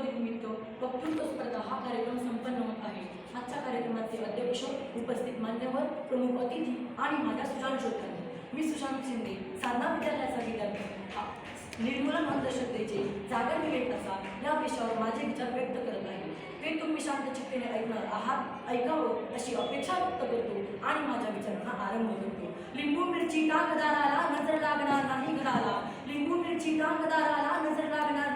निमित्त वक्तृत्व स्पर्धा हा कार्यक्रम संपन्न होत आहे. आजच्या कार्यक्रमाचे अध्यक्ष उपस्थित मान्यवर प्रमुख अतिथी आणि माझ्या सुशांत श्रोत्यांनी. मी सुशांत शिंदे सारदा विद्यालयाचा विद्यार्थी. निर्मूलन अंधश्रद्धेचे जागर असा या विषयावर माझे विचार व्यक्त करत आहे. ते तुम्ही शांत चित्तेने ऐकणार आहात ऐकावं अशी अपेक्षा व्यक्त करतो आणि माझ्या विचारांना आरंभ करतो. लिंबू मिरची टाकदाराला नजर लागणार नाही घराला. लिंबू मिरची टाकदाराला नजर लागणार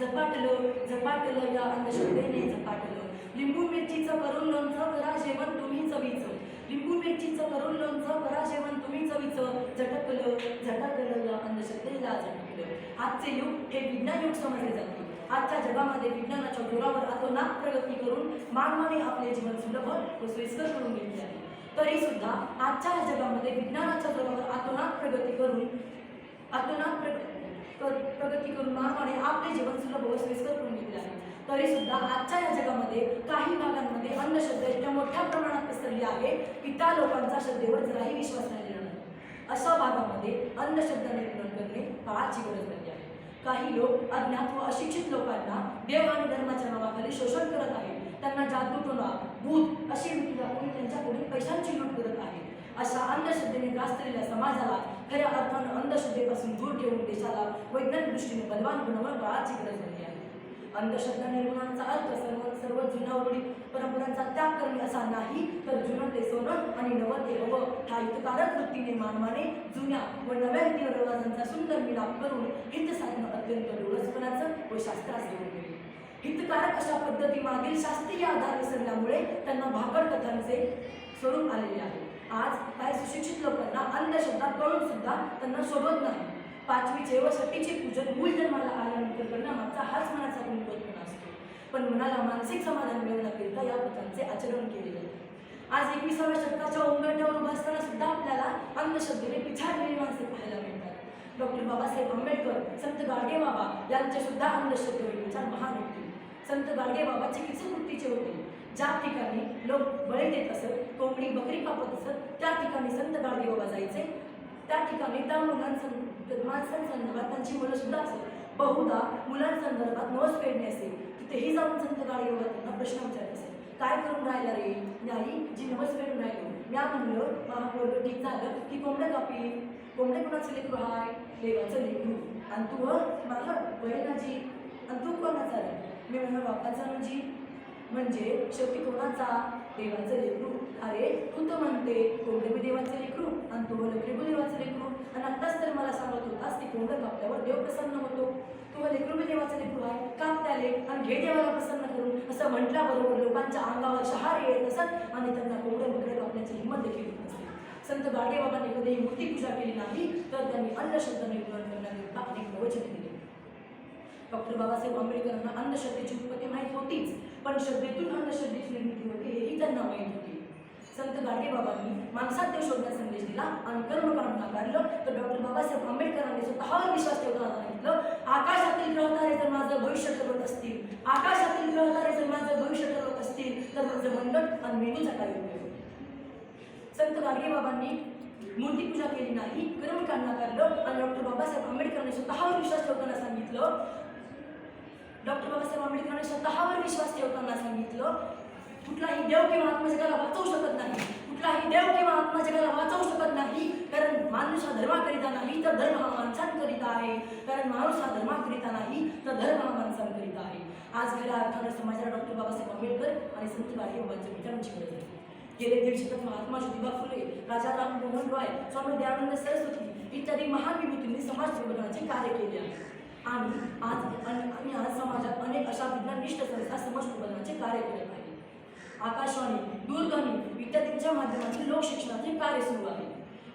झपाटलं झपाटलं या अंधश्रद्धेने झपाटलं. लिंबू मिरचीचं करून लोणचं करा जेवण तुम्ही चवीचं. लिंबू मिरचीचं करून लोणचं करा जेवण तुम्ही चवीचं. झटकलं झटकलं या अंधश्रद्धेला झटकलं. आजचे युग हे विज्ञान युग समजले जाते. आजच्या जगामध्ये विज्ञानाच्या जोरावर अतोनात प्रगती करून मानवाने आपले जीवन सुलभ व सोयीस्कर करून घेतले आहे. तरी सुद्धा आजच्या जगामध्ये विज्ञानाच्या जोरावर अतोनात प्रगती करून अतोनात प्रग- प्रगती करून मानवा आपले जीवन सुलभ व सोयीस्कर करून घेतले आहे. तरी सुद्धा आजच्या या जगामध्ये काही भागांमध्ये अंधश्रद्धा इतक्या मोठ्या प्रमाणात पसरली आहे की त्या लोकांचा श्रद्धेवर जराही विश्वास राहिलेला नाही अशा भागामध्ये अंधश्रद्धा निर्माण करणे काळाची गरज झाली आहे. काही लोक अज्ञात व अशिक्षित लोकांना देव आणि धर्माच्या नावाखाली शोषण करत आहेत. त्यांना जादूटोना भूत अशी वृत्ती दाखवून त्यांच्याकडून पैशांची लूट करत आहे अशा अंधश्रद्धेने ग्रासलेल्या समाजाला खऱ्या अर्थानं अंधश्रद्धेपासून दूर ठेवून देशाला वैज्ञानिक दृष्टीने बलवान बनवणं काळाची गरज झाली आहे. अंधश्रद्धा निर्माणाचा अर्थ सर्व सर्व जुन्या रूढी परंपरांचा त्याग करणे असा नाही तर जुनं ते सोनं आणि नवं ते हवं. ह्या हितकारक वृत्तीने मानवाने जुन्या व नव्या रीती रवाजांचा सुंदर मिलाप करून हित साधणं अत्यंत डोळसपणाचं व शास्त्रास घेऊन गेले हितकारक अशा पद्धतीमागील शास्त्रीय आधार विसरल्यामुळे त्यांना भाकड कथांचे स्वरूप आलेले आहे. आज काही सुशिक्षित लोकांना अंधश्रद्धा कळून सुद्धा त्यांना शोभत नाही. पाचवीचे व सतीचे पूजन मूळ जन्माला आल्यानंतर परिणामाचा हाच मनाचा गुणवत्पणा असतो. पण मनाला मानसिक समाधान मिळवण्याकरिता या पथांचे आचरण केले जाते. आज एकविसाव्या शतकाच्या उंबरठ्यावर उभा असताना सुद्धा आपल्याला अंधश्रद्धेने पिछाडलेली माणसे पाहायला मिळतात. डॉक्टर बाबासाहेब आंबेडकर संत गाडगे बाबा यांचे सुद्धा अंधश्रद्धेवर विचार महान होते संत गाडगे बाबा चिकित्सक वृत्तीचे होते. ज्या ठिकाणी लोक बळी देत असत कोंबडी बकरी कापत असत त्या ठिकाणी संत गाडगे जायचे. त्या ठिकाणी त्या मुलांसं माणसांसंदर्भात त्यांची मुलं सुद्धा असत बहुधा मुलांसंदर्भात नवस फेडणे असेल. तिथेही जाऊन संत गाडगे त्यांना प्रश्न विचारत असेल. काय करून राहिला रे? नाही जी नवस फेडून राहिलो. म्या म्हणलं महापोरग ठीक झालं. की कोंबड्या कापी. कोंबड्या कुणाचं लेकरू हाय? देवाचं लेकरू. आणि तू मला बहिणाजी आणि तू कोणाचा रे? मी म्हणलं बापाचा म्हणजे म्हणजे शेवटी कोणाचा? देवाचं लेकरू. अरे तू तर म्हणते कोंबडे देवाचं लेकरू आणि तू लेकरे बी देवाचं लेकरू. आणि आत्ताच तर मला सांगत होतास की कोंबडं कापल्यावर देव प्रसन्न होतो. तू लेकरू बी देवाचं लेकरू आहे. काप त्याले आणि घे देवाला प्रसन्न करून. असं म्हटल्याबरोबर लोकांच्या अंगावर शहार येत असत आणि त्यांना कोंबडे बकरे कापण्याची हिंमत देखील होत असते संत गाडेबाबांनी कधीही मूर्ती पूजा केली नाही तर त्यांनी अन्नशब्द निर्माण करण्याकरिता अनेक प्रवचने दिली डॉक्टर बाबासाहेब आंबेडकरांना अंधश्रद्धेची उत्पत्ती माहीत होतीच पण श्रद्धेतून निर्मिती होते हेही त्यांना माहीत होते. संत गाडगेबाबांनी माणसात देव शोधण्याचा संदेश दिला आणि कर्मकांड नाकारलं. तर डॉक्टर बाबासाहेब आंबेडकरांनी स्वतःवर विश्वास ठेवताना सांगितलं आकाशातील ग्रहतारे जर माझं भविष्य ठरवत असतील आकाशातील ग्रहतारे जर माझं भविष्य ठरवत असतील तर माझं मंडळ आणि मेनू सकाळी संत गाडगेबाबांनी मूर्ती पूजा केली नाही कर्मकांड नाकारलं आणि डॉक्टर बाबासाहेब आंबेडकरांनी स्वतःवर विश्वास ठेवताना सांगितलं. डॉक्टर बाबासाहेब आंबेडकर स्वतःवर विश्वास ठेवताना सांगितलं. कुठलाही देव किंवा आत्मा जगाला वाचवू शकत नाही. कुठलाही देव किंवा आत्मा जगाला वाचवू शकत नाही. कारण माणूस हा धर्माकरिता नाही तर धर्म हा माणसांकरिता आहे. कारण माणूस हा धर्माकरिता नाही तर धर्म हा माणसांकरिता आहे. आज खऱ्या अर्थानं समाजाला डॉक्टर बाबासाहेब आंबेडकर आणि संत गाडगे बाबांच्या विचारांची गरज आहे गेले दीड शतक महात्मा ज्योतिबा फुले राजा राम मोहन रॉय स्वामी दयानंद सरस्वती इत्यादी महान विभूतींनी समाज सेवकांचे कार्य केले आहे. आणि आज आणि आज समाजात अनेक अशा विज्ञाननिष्ठ संस्था समाज प्रबोधनाचे कार्य करत आहे. आकाशवाणी दूरध्वनी इत्यादींच्या माध्यमातून लोकशिक्षणाचे कार्य सुरू आहे.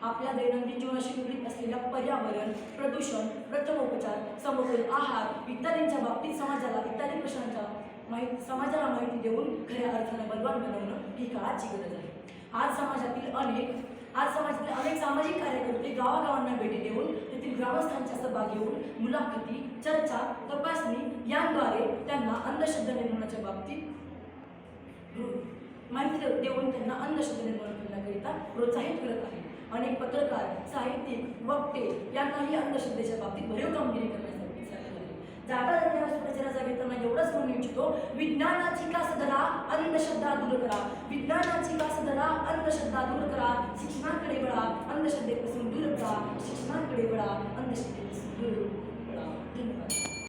आपल्या दैनंदिन जीवनाशी निगडीत असलेल्या पर्यावरण प्रदूषण प्रथमोपचार समतोल आहार इत्यादींच्या बाबतीत समाजाला इत्यादी प्रश्नांच्या माहिती समाजाला माहिती देऊन खऱ्या अर्थाने बलवान बनवणं ही काळाची गरज आहे. आज समाजातील अनेक आज समाजातील अनेक सामाजिक कार्यकर्ते गावागावांना भेटी देऊन तेथील ग्रामस्थांच्या सभा घेऊन मुलाखती चर्चा तपासणी या त्यांना अंधश्रद्धा निर्माणाच्या बाबतीत माहिती देऊ- देऊन त्यांना अंधश्रद्धा निर्माण करण्याकरिता प्रोत्साहित करत आहे. अनेक पत्रकार साहित्यिक वक्ते यांनाही अंधश्रद्धेच्या बाबतीत भरीव कामगिरी करण्यासाठी सांगितलं आहे जागा जागेवर स्वतःच्या जागा इच्छितो विज्ञानाची का धरा अंधश्रद्धा दूर करा. विज्ञानाची का धरा अंधश्रद्धा दूर करा. शिक्षणाकडे वळा अंधश्रद्धेपासून दूर करा. शिक्षणाकडे वळा अंधश्रद्धेपासून दूर धन्यवाद.